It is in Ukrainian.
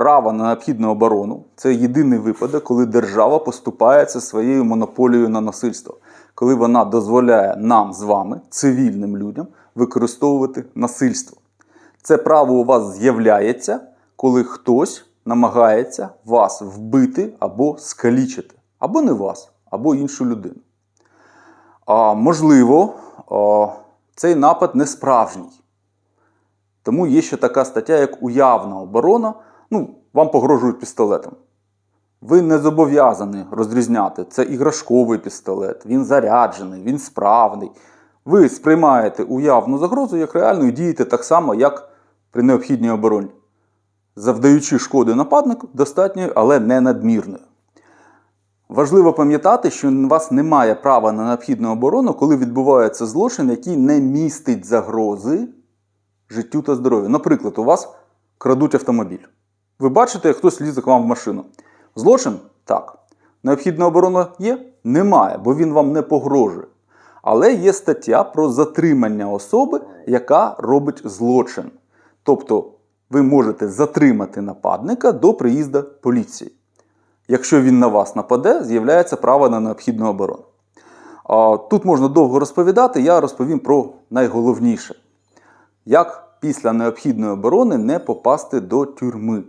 Право на необхідну оборону це єдиний випадок, коли держава поступається своєю монополією на насильство, коли вона дозволяє нам з вами, цивільним людям, використовувати насильство. Це право у вас з'являється, коли хтось намагається вас вбити або скалічити, або не вас, або іншу людину. А, можливо, а, цей напад не справжній. Тому є ще така стаття, як уявна оборона. Ну, вам погрожують пістолетом. Ви не зобов'язані розрізняти, це іграшковий пістолет, він заряджений, він справний. Ви сприймаєте уявну загрозу як реальну і дієте так само, як при необхідній обороні. Завдаючи шкоди нападнику, достатньою, але не надмірною. Важливо пам'ятати, що у вас немає права на необхідну оборону, коли відбувається злочин, який не містить загрози життю та здоров'ю. Наприклад, у вас крадуть автомобіль. Ви бачите, як хтось лізе к вам в машину. Злочин? Так. Необхідна оборона є? Немає, бо він вам не погрожує. Але є стаття про затримання особи, яка робить злочин. Тобто ви можете затримати нападника до приїзду поліції. Якщо він на вас нападе, з'являється право на необхідну оборону. Тут можна довго розповідати, я розповім про найголовніше. Як після необхідної оборони не попасти до тюрми.